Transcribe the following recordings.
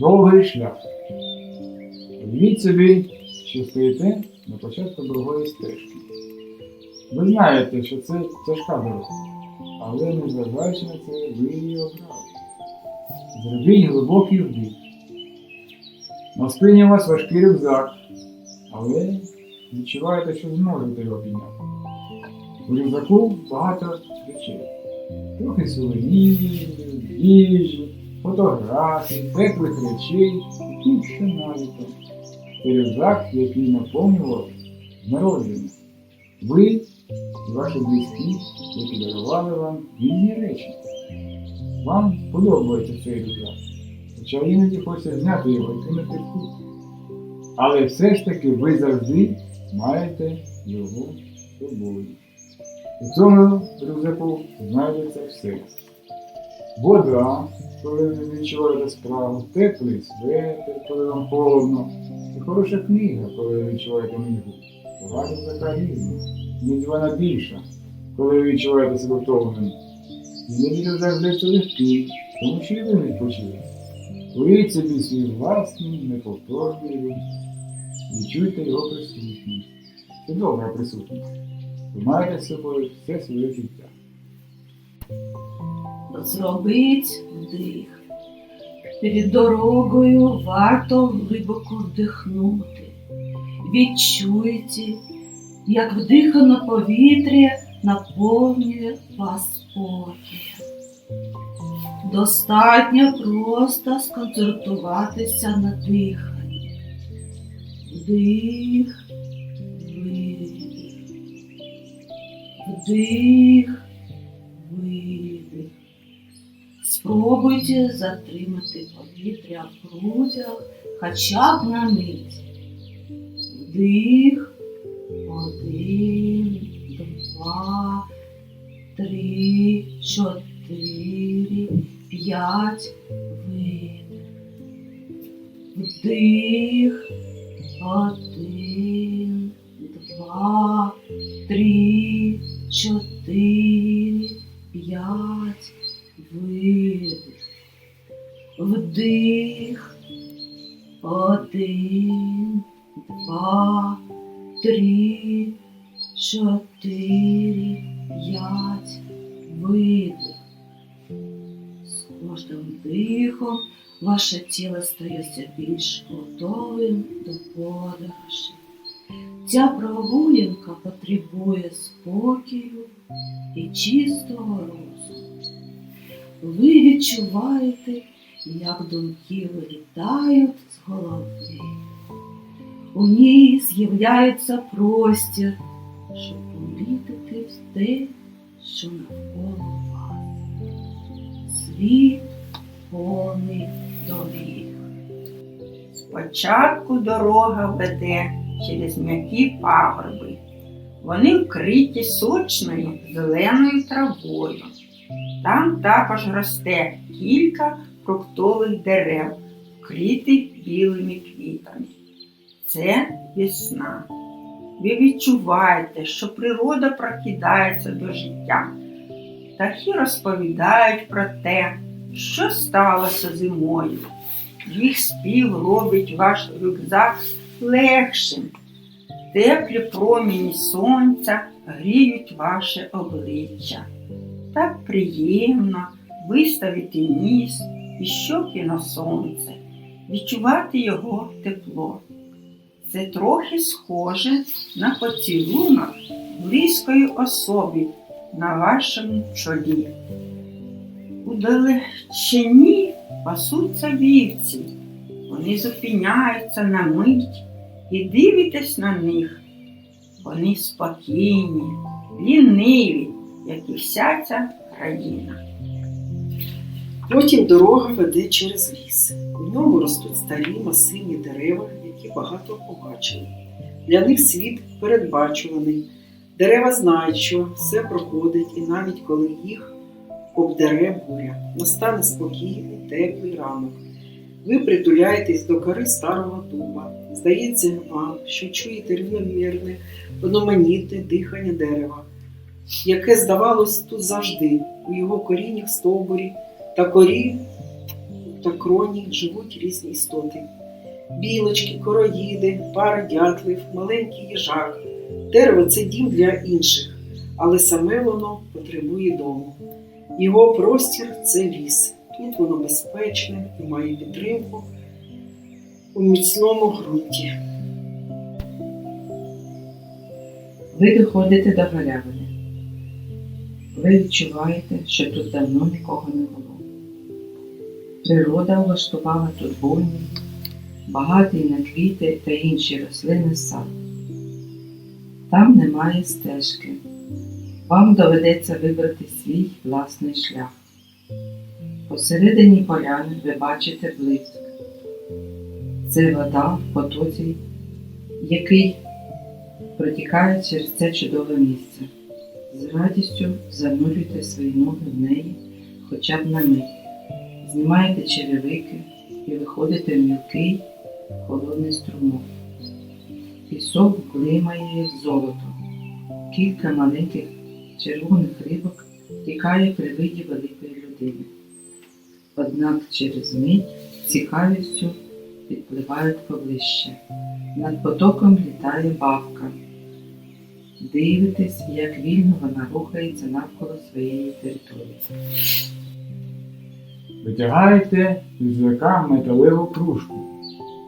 довгий шлях. Уявіть собі, що стоїте на початку другої стежки. Ви знаєте, що це тяжка дорога, але незважаючи на це, ви її обрали. Зробіть глибокий вдих. На спині у вас важкий рюкзак, але відчуваєте, що зможете його підняти. У рюкзаку багато речей. Трохи сувенірів, їжі, фотографій, теплих речей, які ще навіть. Рюкзак, який наповнював народження. Ви і ваші близькі, які дарували вам різні речі. Вам подобається цей рюкзак. Хоча іноді хочеться зняти його і кинути в кут. Але все ж таки ви завжди маєте його собою. У цьому рюкзаку знайдеться все. Вода, коли ви відчуваєте справу, теплий светр, коли вам холодно, і хороша книга, коли ви відчуваєте нігу. Багато така різна, ніж вона більша, коли ви відчуваєте себе втомленим. І завжди це легкий, тому що ви не відпочили. Уявіть собі свій власний, неповторний. Відчуйте його присутність. Це добра присутність. Ви маєте з собою все своє життя. Зробіть вдих. Перед дорогою варто глибоко вдихнути. Відчуйте, як вдихане повітря наповнює вас спокій. Достатньо просто сконцентруватися на диханні. Вдих, видих. Вдих, видих. Спробуйте затримати повітря в грудях хоча б на мить. Вдих. Один, два, три, чотири, п'ять. Видих. Вдих. Один, два, три, чотири, Вдих. Один, два, три, чотири, п'ять. Видих. З кожним вдихом ваше тіло стає все більш готовим до подорожі. Ця прогулянка потребує спокою і чистого розуму. Ви відчуваєте, як думки вилітають з голови. У ній з'являється простір, щоб помітити те, що навколо вас. Світ повний доріг. Спочатку дорога веде через м'які пагорби. Вони вкриті сочною зеленою травою. Там також росте кілька фруктових дерев, вкритих білими квітами. Це весна. Ви відчуваєте, що природа прокидається до життя. Птахи розповідають про те, що сталося зимою. Їх спів робить ваш рюкзак легшим. Теплі проміні сонця гріють ваше обличчя. Так приємно виставити ніс і щоки на сонце, відчувати його тепло. Це трохи схоже на поцілунок близької особи на вашому чолі. У далечині пасуться вівці. Вони зупиняються на мить і дивитесь на них. Вони спокійні, ліниві, як і вся ця країна. Потім дорога веде через ліс. У ньому ростуть старі масивні дерева, які багато побачили. Для них світ передбачуваний. Дерева знають, що все проходить, і навіть коли їх обдере буря, настане спокійний, теплий ранок. Ви притуляєтесь до кори старого дуба. Здається вам, що чуєте рівномірне, одноманітне дихання дерева, яке здавалось тут завжди, у його коріннях стовбурі та корі та кроні живуть різні істоти. Білочки, короїди, пара дятлів, маленький їжак. Дерево це дім для інших, але саме воно потребує дому. Його простір це ліс. Тут воно безпечне і має підтримку у міцному ґрунті. Ви доходите до галявини. Ви відчуваєте, що тут давно нікого не було. Природа влаштувала тут буйний, багатий на квіти та інші рослини сад. Там немає стежки. Вам доведеться вибрати свій власний шлях. Посередині поляни ви бачите блиск. Це вода в потоці, який протікає через це чудове місце. З радістю занурюйте свої ноги в неї хоча б на мить. Знімаєте черевики і виходите в мілкий холодний струмок. Пісок блимає як золото. Кілька маленьких червоних рибок тікає при виді великої людини. Однак через мить цікавістю підпливають поближче. Над потоком літає бабка. Дивитесь, як вільно вона рухається навколо своєї території. Витягаєте з яка металеву кружку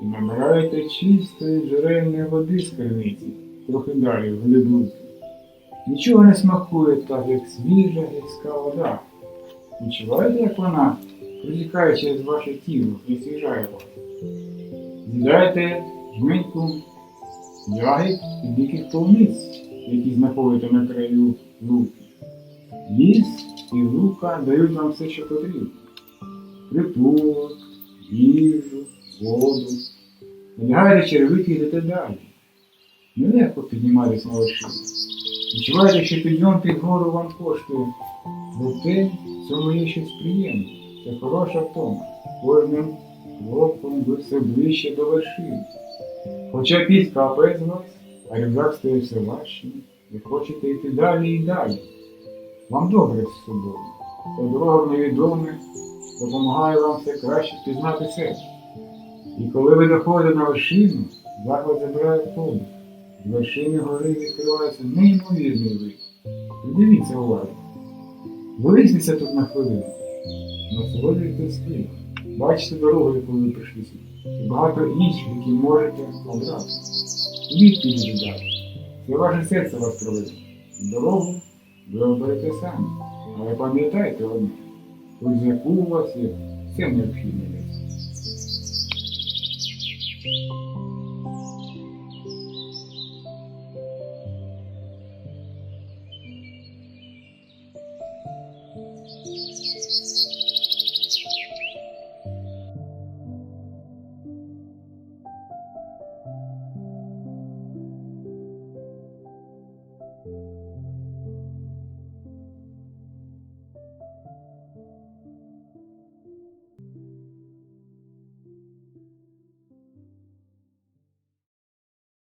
і набираєте чистої джерельної води з криниці, трохи далі в глибинку. Нічого не смакує так, як свіжа гірська вода. Відчуваєте, як вона протікає через ваше тіло і освіжає вас? З'їдаєте жменьку ягід і диких полуниць, які знаходите на краю луки. Ліс і лука дають вам все, що потрібно притулок, їжу, воду. Надягаєте черевики йдете далі. Нелегко підніматися на вершину. Відчуваєте, що підйом під гору вам коштує. Проте цьому є щось приємне. Це хороша втома. Кожним кроком ви все ближче до вершини. Хоча під капає вас, а рюкзак стає все важчим, ви хочете йти далі і далі. Вам добре з собою. Ця дорога невідоме допомагає вам все краще впізнати себе. І коли ви доходите на вершину, захват забирає подих. З вершини гори відкривається неймовірний вид. Придивіться уважно. Вилізніться тут на хвилину. Насолоджуйтесь співом. Бачите дорогу, яку ви прийшли сюди. І багато інших, які можете обрати. Підійдіть далі. Це ваше серце вас проведе. Дорогу ви оберете самі. Але пам'ятайте одне. Ось яку у вас є все необхідне.